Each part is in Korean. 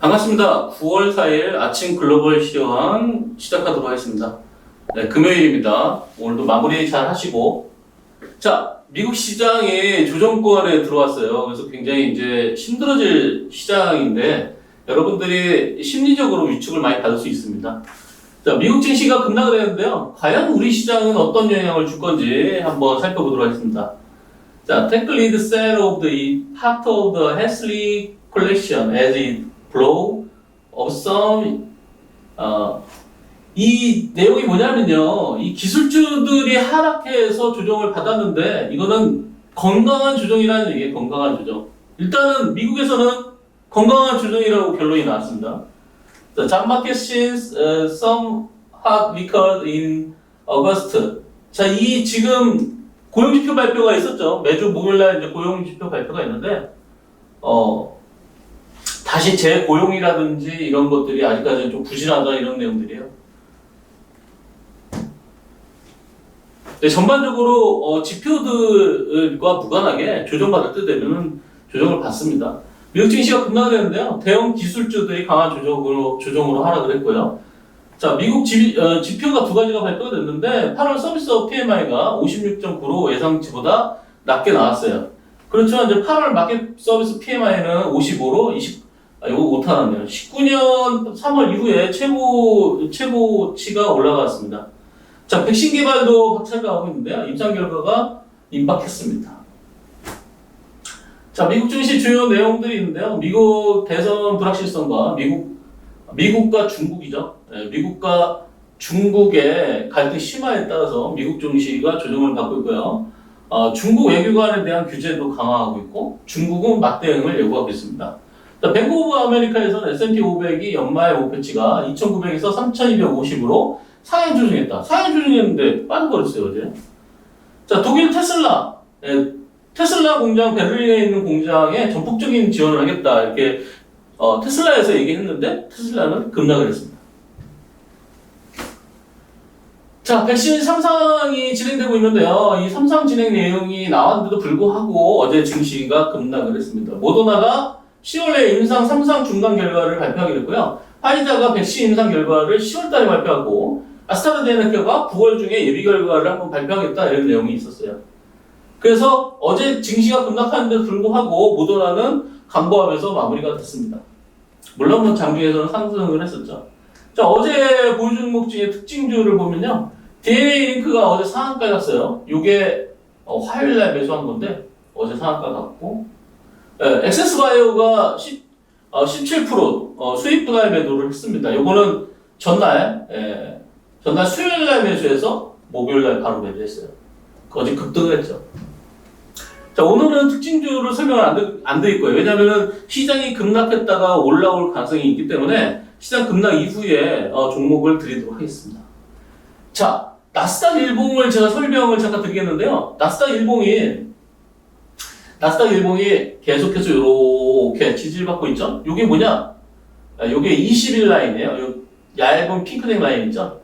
반갑습니다. 9월 4일 아침 글로벌 시황 시작하도록 하겠습니다. 네, 금요일입니다. 오늘도 마무리 잘 하시고. 자, 미국 시장이 조정권에 들어왔어요. 그래서 굉장히 이제 힘들어질 시장인데 여러분들이 심리적으로 위축을 많이 받을 수 있습니다. 자, 미국 증시가 급락을 했는데요. 과연 우리 시장은 어떤 영향을 줄 건지 한번 살펴보도록 하겠습니다. 자, take lead set of the part of the Hesley collection as it flow of some 어, 이 내용이 뭐냐면요. 이 기술주들이 하락해서 조정을 받았는데 이거는 건강한 조정이라는 얘기예요. 건강한 조정. 일단은 미국에서는 건강한 조정이라고 결론이 나왔습니다. The job market since uh, some hot weaker in August. 자, 이 지금 고용지표 발표가 있었죠. 매주 목요일 날 이제 고용지표 발표가 있는데, 어, 다시 재고용이라든지 이런 것들이 아직까지는 좀 부진하다 이런 내용들이에요. 네, 전반적으로 어, 지표들과 무관하게 조정받을 때 되면 조정을 받습니다. 미국 증시가 급락했는데요. 대형 기술주들이 강한 조정으로, 조정으로 하락을 했고요. 자, 미국 지, 어, 지표가 두 가지가 발표가 됐는데 8월 서비스업 PMI가 56.9로 예상치보다 낮게 나왔어요. 그렇지만 이제 8월 마켓 서비스 PMI는 55로 20, 아, 이거 오타났네요. 19년 3월 이후에 최고, 최고치가 올라갔습니다. 자, 백신 개발도 박차가 하고 있는데요. 임상 결과가 임박했습니다. 자, 미국 증시 주요 내용들이 있는데요. 미국 대선 불확실성과 미국, 미국과 중국이죠. 네, 미국과 중국의 갈등 심화에 따라서 미국 증시가 조정을 받고 있고요. 어, 중국 외교관에 대한 규제도 강화하고 있고, 중국은 맞대응을 요구하고 있습니다. 자, 뱅크 오브 아메리카에서는 S&P 500이 연말 목표치가 2,900에서 3,250으로 상향 조정했다. 상향 조정했는데 빠져버렸어요, 어제. 자, 독일 테슬라. 예, 테슬라 공장, 베를린에 있는 공장에 전폭적인 지원을 하겠다. 이렇게, 어, 테슬라에서 얘기했는데, 테슬라는 급락을 했습니다. 자, 백신 3상이 진행되고 있는데요. 이 3상 진행 내용이 나왔는데도 불구하고 어제 증시가 급락을 했습니다. 모더나가 10월에 임상 3상 중간 결과를 발표하기로 했고요. 화이자가 백신 임상 결과를 10월 달에 발표하고 아스트라제네카가 9월 중에 예비 결과를 한번 발표하겠다 이런 내용이 있었어요. 그래서 어제 증시가 급락하는데 불구하고 모더나는 감보하면서 마무리가 됐습니다. 물론 뭐 장중에서는 상승을 했었죠. 자 어제 보여준 종목 중에 특징주를 보면요. DNA 링크가 어제 상한가 갔어요. 이게 어, 화요일날 매수한 건데 어제 상한가 갔고 예, 엑세스바이오가 10, 어, 17% 어, 수익 분할 매도를 했습니다. 요거는 전날 예, 전날 수요일 날 매수해서 목요일 날 바로 매도했어요. 어제 급등을 했죠. 자 오늘은 특징주를 설명을 안돼 있고요. 왜냐하면 시장이 급락했다가 올라올 가능성이 있기 때문에 시장 급락 이후에 어, 종목을 드리도록 하겠습니다. 자 나스닥 일봉을 제가 설명을 잠깐 드리겠는데요. 나스닥 일봉이 나스닥 일봉이 계속해서 이렇게 지지를 받고 있죠. 이게 뭐냐? 이게 20일 라인이에요. 요 얇은 핑크색 라인 있죠.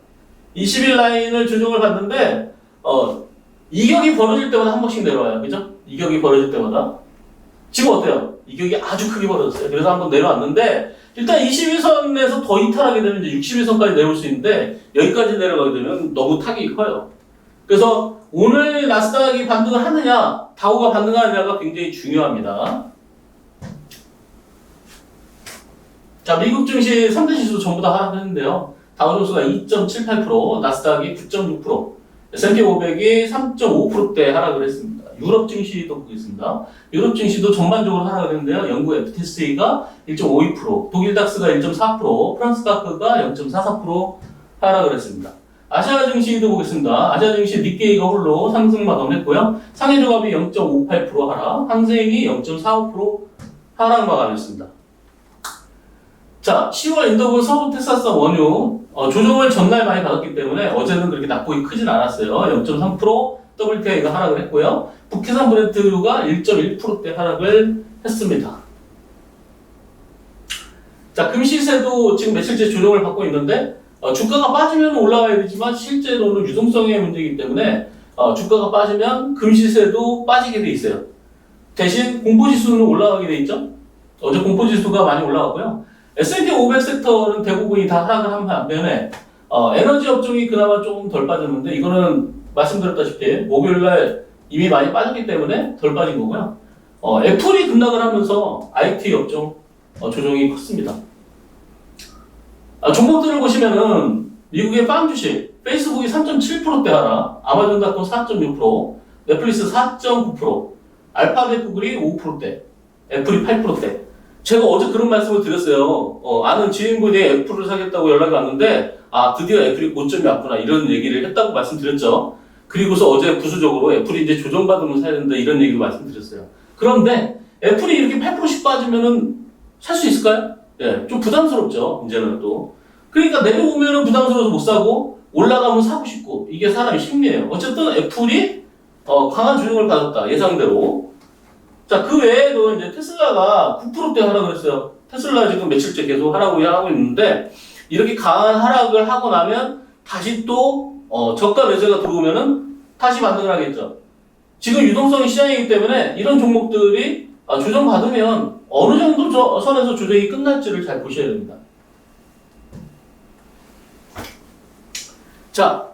20일 라인을 조정을 받는데 어, 이격이 벌어질 때마다 한 번씩 내려와요. 그죠? 이격이 벌어질 때마다. 지금 어때요? 이격이 아주 크게 벌어졌어요. 그래서 한번 내려왔는데 일단 21선에서 더 이탈하게 되면 이제 61선까지 내려올 수 있는데 여기까지 내려가게 되면 너무 타격이 커요. 그래서 오늘 나스닥이 반등을 하느냐, 다우가 반등하느냐가 굉장히 중요합니다. 자, 미국 증시 3대 지수 전부 다 하락했는데요. 다우존스가 2.78%, 나스닥이 9.6%, S&P 500이 3.5%대 하락을 했습니다. 유럽 증시도 보겠습니다. 유럽 증시도 전반적으로 하락을 했는데요. 영국 FTSE가 1.52%, 독일 닥스가 1.4%, 프랑스 카크가 0.44% 하락을 했습니다. 아시아 증시도 보겠습니다. 아시아 증시 니케이가 홀로 상승 마감했고요. 상해 조합이 0.58% 하락, 항생이 0.45% 하락 마감했습니다. 자, 10월 인더블 서부 텍사스 원유 어, 조정을 전날 많이 받았기 때문에 어제는 그렇게 낙폭이 크진 않았어요. 0.3% WTI가 하락을 했고요. 북해산 브렌트유가 1.1%대 하락을 했습니다. 자, 금시세도 지금 며칠째 조정을 받고 있는데 어, 주가가 빠지면 올라가야 되지만 실제로는 유동성의 문제이기 때문에 어, 주가가 빠지면 금시세도 빠지게 돼 있어요. 대신 공포지수는 올라가게 돼 있죠. 어제 공포지수가 많이 올라갔고요. S&P 500 섹터는 대부분이 다 하락을 한 반면에 어, 에너지 업종이 그나마 조금 덜 빠졌는데 이거는 말씀드렸다시피 목요일날 이미 많이 빠졌기 때문에 덜 빠진 거고요. 어, 애플이 급락을 하면서 IT 업종 어, 조정이 컸습니다. 아, 종목들을 보시면은 미국의 빵 주식, 페이스북이 3.7%대 하락, 아마존닷컴 4.6%, 넷플릭스 4.9%, 알파벳 구글이 5%대, 애플이 8%대. 제가 어제 그런 말씀을 드렸어요. 어, 아는 지인분이 애플을 사겠다고 연락이 왔는데, 아, 드디어 애플이 고점이 왔구나, 이런 얘기를 했다고 말씀드렸죠. 그리고서 어제 부수적으로 애플이 이제 조정받으면 사야 된다, 이런 얘기를 말씀드렸어요. 그런데 애플이 이렇게 8%씩 빠지면은 살 수 있을까요? 예, 좀 부담스럽죠, 이제는 또. 그러니까 내려오면은 부담스러워서 못 사고, 올라가면 사고 싶고, 이게 사람의 심리예요. 어쨌든 애플이 어, 강한 조정을 받았다, 예상대로. 자, 그 외에도 이제 테슬라가 9%대 하락을 했어요. 테슬라 지금 며칠째 계속 하락을 하고 있는데, 이렇게 강한 하락을 하고 나면 다시 또, 어, 저가 매수가 들어오면은 다시 반등을 하겠죠. 지금 유동성이 시장이기 때문에 이런 종목들이 아, 조정받으면 어느 정도 저 선에서 조정이 끝날지를 잘 보셔야 됩니다. 자,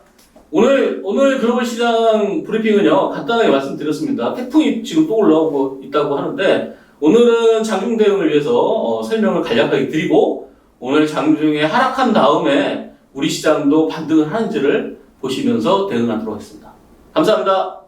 오늘, 오늘 글로벌 시장 브리핑은요, 간단하게 말씀드렸습니다. 태풍이 지금 또 올라오고 있다고 하는데, 오늘은 장중 대응을 위해서 어, 설명을 간략하게 드리고, 오늘 장중에 하락한 다음에 우리 시장도 반등을 하는지를 보시면서 대응하도록 하겠습니다. 감사합니다.